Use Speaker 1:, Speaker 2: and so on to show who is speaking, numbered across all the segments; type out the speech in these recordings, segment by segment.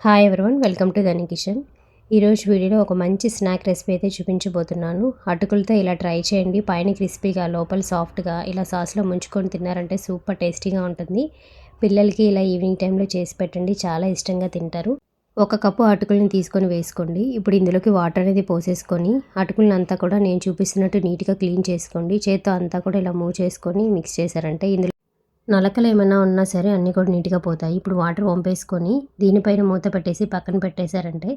Speaker 1: Hi everyone welcome to Dhani Kishan ఈరోజు వీడియోలో ఒక మంచి స్నాక్ రెసిపీ అయితే చూపించబోతున్నాను. అటుకులతో ఇలా ట్రై చేయండి. పైన క్రిస్పీగా లోపల సాఫ్ట్గా ఇలా సాస్లో ముంచుకొని తిన్నారంటే సూపర్ టేస్టీగా ఉంటుంది. పిల్లలకి ఇలా ఈవినింగ్ టైంలో చేసి పెట్టండి చాలా ఇష్టంగా తింటారు. ఒక కప్పు అటుకులను తీసుకొని వేసుకోండి. ఇప్పుడు ఇందులోకి వాటర్ అనేది పోసేసుకొని అటుకులను అంతా కూడా నేను చూపిస్తున్నట్టు నీట్గా క్లీన్ చేసుకోండి. చేత్తో అంతా కూడా ఇలా మూవ్ చేసుకొని మిక్స్ చేశారంటే ఇందులో నలకలు ఏమైనా ఉన్నా సరే అన్నీ కూడా నీట్గా పోతాయి. ఇప్పుడు వాటర్ వంపేసుకొని దీనిపైన మూత పెట్టేసి పక్కన పెట్టేశారంటే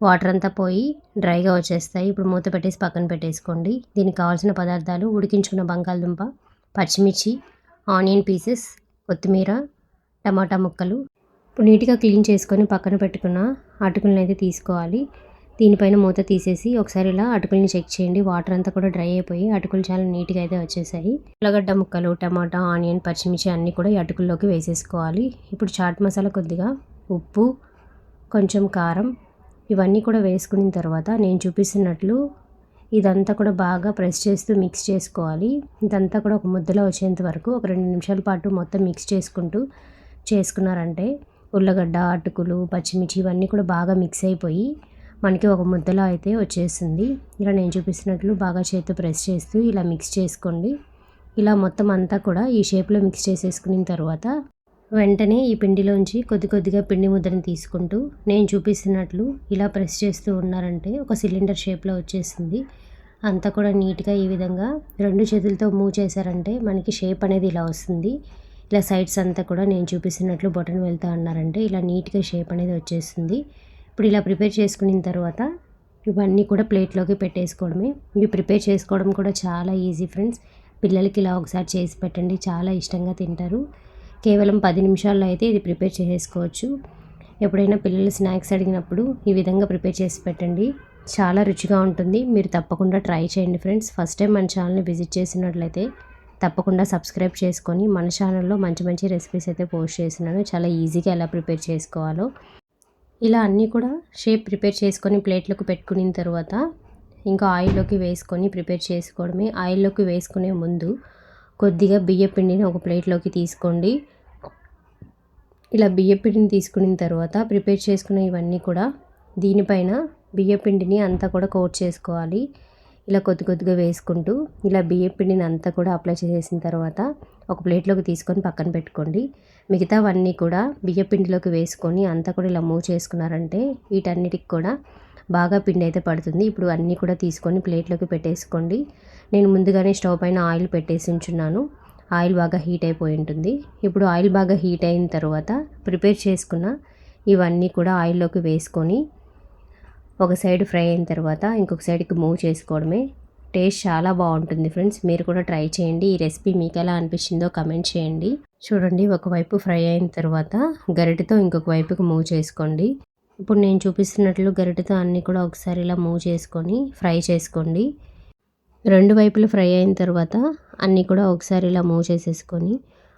Speaker 1: వాటర్ అంతా పోయి డ్రైగా వచ్చేస్తాయి. ఇప్పుడు మూత పెట్టేసి పక్కన పెట్టేసుకోండి. దీనికి కావాల్సిన పదార్థాలు ఉడికించుకున్న బంగాళదుంప పచ్చిమిర్చి ఆనియన్ పీసెస్ కొత్తిమీర టమాటా ముక్కలు. ఇప్పుడు నీట్గా క్లీన్ చేసుకొని పక్కన పెట్టుకున్న అటుకులను అయితే తీసుకోవాలి. దీనిపైన మూత తీసేసి ఒకసారి ఇలా అటుకుల్ని చెక్ చేయండి. వాటర్ అంతా కూడా డ్రై అయిపోయి అటుకులు చాలా నీట్గా అయితే వచ్చేసాయి. ఉల్లగడ్డ ముక్కలు టమాటా ఆనియన్ పచ్చిమిర్చి అన్నీ కూడా ఈ అటుకుల్లోకి వేసేసుకోవాలి. ఇప్పుడు చాట్ మసాలా కొద్దిగా ఉప్పు కొంచెం కారం ఇవన్నీ కూడా వేసుకున్న తర్వాత నేను చూపిస్తున్నట్లు ఇదంతా కూడా బాగా ప్రెస్ చేస్తూ మిక్స్ చేసుకోవాలి. ఇదంతా కూడా ఒక ముద్దలో వచ్చేంత వరకు ఒక రెండు నిమిషాల పాటు మొత్తం మిక్స్ చేసుకుంటూ చేసుకున్నారంటే ఉల్లగడ్డ అటుకులు పచ్చిమిర్చి ఇవన్నీ కూడా బాగా మిక్స్ అయిపోయి మనకి ఒక ముద్దలో అయితే వచ్చేసింది. ఇలా నేను చూపిస్తున్నట్లు బాగా చేతితో ప్రెస్ చేస్తూ ఇలా మిక్స్ చేసుకోండి. ఇలా మొత్తం అంతా కూడా ఈ షేప్లో మిక్స్ చేసేసుకున్న తర్వాత వెంటనే ఈ పిండిలోంచి కొద్ది కొద్దిగా పిండి ముద్దను తీసుకుంటూ నేను చూపిస్తున్నట్లు ఇలా ప్రెస్ చేస్తూ ఉన్నారంటే ఒక సిలిండర్ షేప్లో వచ్చేసింది. అంతా కూడా నీట్గా ఈ విధంగా రెండు చేతులతో మూవ్ చేశారంటే మనకి షేప్ అనేది ఇలా వస్తుంది. ఇలా సైడ్స్ అంతా కూడా నేను చూపిస్తున్నట్లు బొటన్ వెళ్తా అన్నారంటే ఇలా నీట్గా షేప్ అనేది వచ్చేస్తుంది ఇప్పుడు ఇలా ప్రిపేర్ చేసుకున్న తర్వాత ఇవన్నీ కూడా ప్లేట్లోకి పెట్టేసుకోవడమే. ఇవి ప్రిపేర్ చేసుకోవడం కూడా చాలా ఈజీ ఫ్రెండ్స్. పిల్లలకి ఇలా ఒకసారి చేసి పెట్టండి. చాలా ఇష్టంగా తింటారు. కేవలం పది నిమిషాల్లో అయితే ఇది ప్రిపేర్ చేసేసుకోవచ్చు ఎప్పుడైనా పిల్లలు స్నాక్స్ అడిగినప్పుడు ఈ విధంగా ప్రిపేర్ చేసి పెట్టండి. చాలా రుచిగా ఉంటుంది. మీరు తప్పకుండా ట్రై చేయండి ఫ్రెండ్స్. ఫస్ట్ టైం మన ఛానల్ని విజిట్ చేసినట్లయితే తప్పకుండా సబ్స్క్రైబ్ చేసుకొని మన ఛానల్లో మంచి మంచి రెసిపీస్ అయితే పోస్ట్ చేస్తున్నాను. చాలా ఈజీగా ఎలా ప్రిపేర్ చేసుకోవాలో. ఇలా అన్నీ కూడా షేప్ ప్రిపేర్ చేసుకొని ప్లేట్లోకి పెట్టుకున్న తర్వాత ఇంకా ఆయిల్లోకి వేసుకొని ప్రిపేర్ చేసుకోవడమే. ఆయిల్లోకి వేసుకునే ముందు కొద్దిగా బియ్య పిండిని ఒక ప్లేట్లోకి తీసుకోండి. ఇలా బియ్య పిండిని తీసుకున్న తర్వాత ప్రిపేర్ చేసుకున్న ఇవన్నీ కూడా దీనిపైన బియ్య పిండిని అంతా కూడా కోట్ చేసుకోవాలి. ఇలా కొద్ది కొద్దిగా వేసుకుంటూ ఇలా బియ్యం పిండిని అంతా కూడా అప్లై చేసేసిన తర్వాత ఒక ప్లేట్లోకి తీసుకొని పక్కన పెట్టుకోండి. మిగతావన్నీ కూడా బియ్య పిండిలోకి వేసుకొని అంతా కూడా ఇలా మూవ్ చేసుకున్నారంటే వీటన్నిటికి కూడా బాగా పిండి అయితే పడుతుంది. ఇప్పుడు అన్నీ కూడా తీసుకొని ప్లేట్లోకి పెట్టేసుకోండి. నేను ముందుగానే స్టవ్ పైన ఆయిల్ పెట్టేసి ఉంచున్నాను. ఆయిల్ బాగా హీట్ అయిపోయి ఉంటుంది. ఇప్పుడు ఆయిల్ బాగా హీట్ అయిన తర్వాత ప్రిపేర్ చేసుకున్న ఇవన్నీ కూడా ఆయిల్లోకి వేసుకొని ఒక సైడ్ ఫ్రై అయిన తర్వాత ఇంకొక సైడ్కి మూవ్ చేసుకోవడమే. టేస్ట్ చాలా బాగుంటుంది ఫ్రెండ్స్. మీరు కూడా ట్రై చేయండి. ఈ రెసిపీ మీకు ఎలా అనిపించిందో కమెంట్ చేయండి. చూడండి ఒకవైపు ఫ్రై అయిన తర్వాత గరిటతో ఇంకొక వైపుకి మూవ్ చేసుకోండి. ఇప్పుడు నేను చూపిస్తున్నట్లు గరిటతో అన్నీ కూడా ఒకసారి ఇలా మూవ్ చేసుకొని ఫ్రై చేసుకోండి. రెండు వైపులు ఫ్రై అయిన తర్వాత అన్నీ కూడా ఒకసారి ఇలా మూవ్ చేసేసుకొని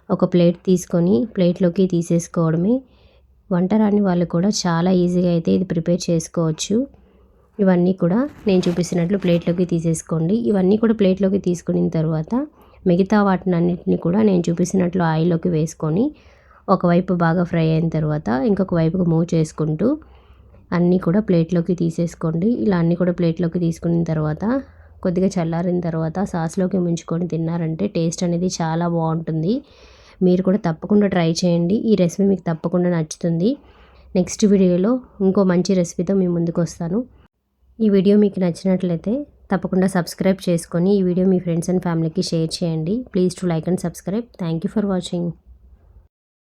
Speaker 1: ఒక ప్లేట్ తీసుకొని ప్లేట్లోకి తీసేసుకోవడమే. వంట రాని వాళ్ళు కూడా చాలా ఈజీగా అయితే ఇది ప్రిపేర్ చేసుకోవచ్చు. ఇవన్నీ కూడా నేను చూపిస్తున్నట్లు ప్లేట్లోకి తీసేసుకోండి. ఇవన్నీ కూడా ప్లేట్లోకి తీసుకున్న తర్వాత మిగతా వాటిని అన్నింటినీ కూడా నేను చూపిస్తున్నట్లు ఆయిల్లోకి వేసుకొని ఒకవైపు బాగా ఫ్రై అయిన తర్వాత ఇంకొక వైపుకు మూవ్ చేసుకుంటూ అన్నీ కూడా ప్లేట్లోకి తీసేసుకోండి. ఇలా అన్నీ కూడా ప్లేట్లోకి తీసుకున్న తర్వాత కొద్దిగా చల్లారిన తర్వాత సాస్లోకి ముంచుకొని తిన్నారంటే టేస్ట్ అనేది చాలా బాగుంటుంది. మీరు కూడా తప్పకుండా ట్రై చేయండి. ఈ రెసిపీ మీకు తప్పకుండా నచ్చుతుంది. నెక్స్ట్ వీడియోలో ఇంకో మంచి రెసిపీతో మీ ముందుకు వస్తాను. ఈ వీడియో మీకు నచ్చినట్లయితే తప్పకుండా సబ్స్క్రైబ్ చేసుకొని ఈ వీడియో మీ ఫ్రెండ్స్ అండ్ ఫ్యామిలీకి షేర్ చేయండి. Please to like and subscribe. Thank you for watching.